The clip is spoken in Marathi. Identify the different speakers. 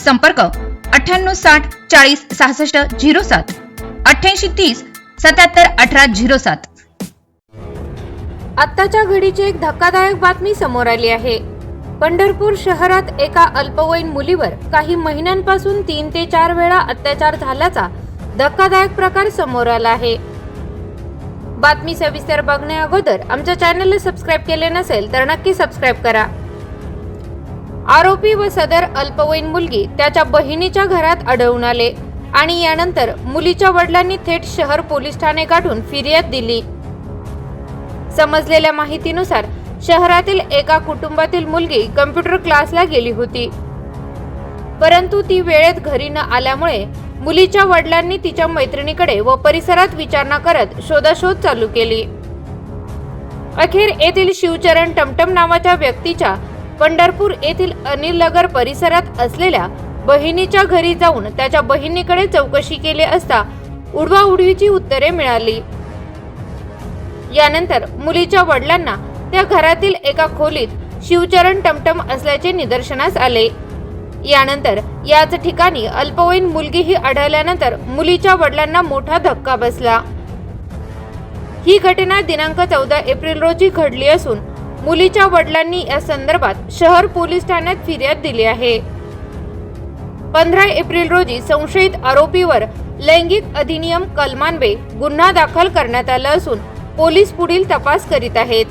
Speaker 1: संपर्क अठ्ठ्याण्णव साठ चाळीस सहासष्ट झिरो सात. अठ्ठ्याऐंशी तीस सत्याहत्तर अठरा झिरो सात.
Speaker 2: आत्ताच्या घडीची एक धक्कादायक बातमी समोर आली आहे. पंढरपूर शहरात एका अल्पवयीन मुलीवर काही महिन्यांपासून तीन ते चार वेळा अत्याचार झाल्याचा धक्कादायक प्रकार समोर आला आहे. बातमी सविस्तर बघण्या अगोदर आमच्या चॅनलला सबस्क्राईब केले नसेल तर नक्की सबस्क्राईब करा. आरोपी व सदर अल्पवयीन मुलगी त्याच्या बहिणीच्या घरात आढळून आले आणि यानंतर मुलीच्या वडिलांनी थेट शहर पोलीस ठाणे गाठून फिर्याद दिली. समजलेल्या माहितीनुसार शहरातील एका कुटुंबातील मुलगी कम्प्युटर क्लासला गेली होती. परंतु ती वेळेत घरी न आल्यामुळे मुलीच्या वडिलांनी तिच्या मैत्रिणीकडे व परिसरात विचारणा करत शोधाशोध चालू केली. अखेर येथील शिवचरण टमटम नावाच्या व्यक्तीच्या पंढरपूर येथील अनिल नगर परिसरात असलेल्या बहिणीच्या घरी जाऊन त्याच्या बहिणीकडे चौकशी केली असता उडवाउडवीची उत्तरे मिळाली. यानंतर मुलीच्या वडिलांना त्या घरातील एका खोलीत शिवचरण टमटम असल्याचे निदर्शनास आले. यानंतर याच ठिकाणी अल्पवयीन मुलगीही आढळल्यानंतर मुलीच्या वडिलांना मोठा धक्का बसला. ही घटना दिनांक चौदा एप्रिल रोजी घडली असून मुलीच्या वडिलांनी या संदर्भात शहर पोलीस ठाण्यात फिर्याद दिली आहे. पंधरा एप्रिल रोजी संशयित आरोपीवर लैंगिक अधिनियम कलमान्वे गुन्हा दाखल करण्यात आला असून पोलीस पुढील तपास करीत आहेत.